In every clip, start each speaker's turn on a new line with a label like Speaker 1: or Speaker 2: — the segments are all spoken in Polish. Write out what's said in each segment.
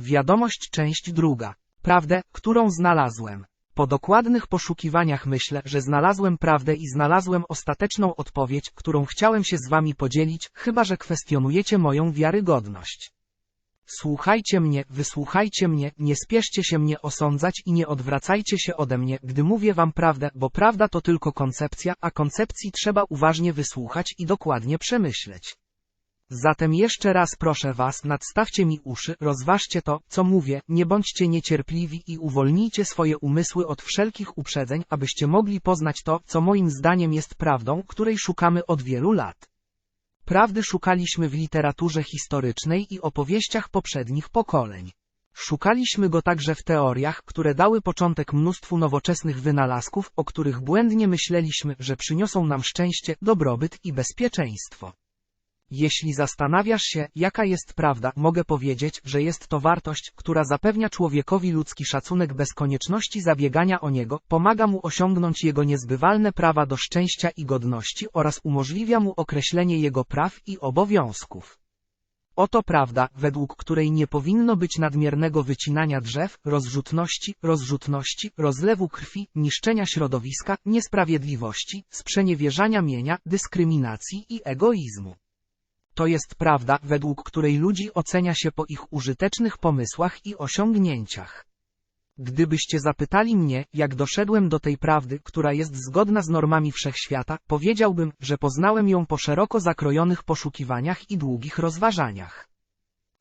Speaker 1: Wiadomość część druga. Prawdę, którą znalazłem. Po dokładnych poszukiwaniach myślę, że znalazłem prawdę i znalazłem ostateczną odpowiedź, którą chciałem się z wami podzielić, chyba że kwestionujecie moją wiarygodność. Słuchajcie mnie, wysłuchajcie mnie, nie spieszcie się mnie osądzać i nie odwracajcie się ode mnie, gdy mówię wam prawdę, bo prawda to tylko koncepcja, a koncepcji trzeba uważnie wysłuchać i dokładnie przemyśleć. Zatem jeszcze raz proszę was, nadstawcie mi uszy, rozważcie to, co mówię, nie bądźcie niecierpliwi i uwolnijcie swoje umysły od wszelkich uprzedzeń, abyście mogli poznać to, co moim zdaniem jest prawdą, której szukamy od wielu lat. Prawdy szukaliśmy w literaturze historycznej i opowieściach poprzednich pokoleń. Szukaliśmy go także w teoriach, które dały początek mnóstwu nowoczesnych wynalazków, o których błędnie myśleliśmy, że przyniosą nam szczęście, dobrobyt i bezpieczeństwo. Jeśli zastanawiasz się, jaka jest prawda, mogę powiedzieć, że jest to wartość, która zapewnia człowiekowi ludzki szacunek bez konieczności zabiegania o niego, pomaga mu osiągnąć jego niezbywalne prawa do szczęścia i godności oraz umożliwia mu określenie jego praw i obowiązków. Oto prawda, według której nie powinno być nadmiernego wycinania drzew, rozrzutności, rozrzutności, rozlewu krwi, niszczenia środowiska, niesprawiedliwości, sprzeniewierzania mienia, dyskryminacji i egoizmu. To jest prawda, według której ludzi ocenia się po ich użytecznych pomysłach i osiągnięciach. Gdybyście zapytali mnie, jak doszedłem do tej prawdy, która jest zgodna z normami wszechświata, powiedziałbym, że poznałem ją po szeroko zakrojonych poszukiwaniach i długich rozważaniach.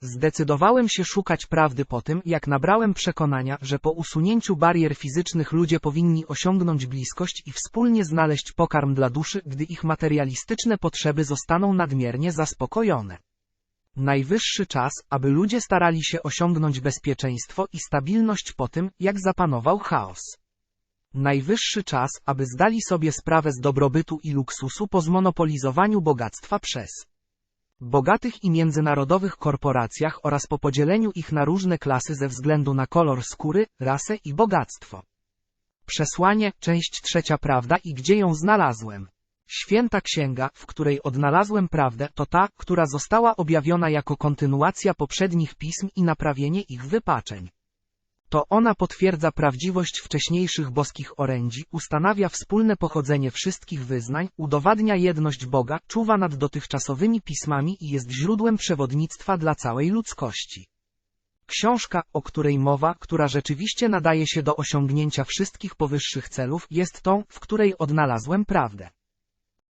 Speaker 1: Zdecydowałem się szukać prawdy po tym, jak nabrałem przekonania, że po usunięciu barier fizycznych ludzie powinni osiągnąć bliskość i wspólnie znaleźć pokarm dla duszy, gdy ich materialistyczne potrzeby zostaną nadmiernie zaspokojone. Najwyższy czas, aby ludzie starali się osiągnąć bezpieczeństwo i stabilność po tym, jak zapanował chaos. Najwyższy czas, aby zdali sobie sprawę z dobrobytu i luksusu po zmonopolizowaniu bogactwa przez bogatych i międzynarodowych korporacjach oraz po podzieleniu ich na różne klasy ze względu na kolor skóry, rasę i bogactwo. Przesłanie, część trzecia prawda i gdzie ją znalazłem. Święta księga, w której odnalazłem prawdę, to ta, która została objawiona jako kontynuacja poprzednich pism i naprawienie ich wypaczeń. To ona potwierdza prawdziwość wcześniejszych boskich orędzi, ustanawia wspólne pochodzenie wszystkich wyznań, udowadnia jedność Boga, czuwa nad dotychczasowymi pismami i jest źródłem przewodnictwa dla całej ludzkości. Książka, o której mowa, która rzeczywiście nadaje się do osiągnięcia wszystkich powyższych celów, jest tą, w której odnalazłem prawdę.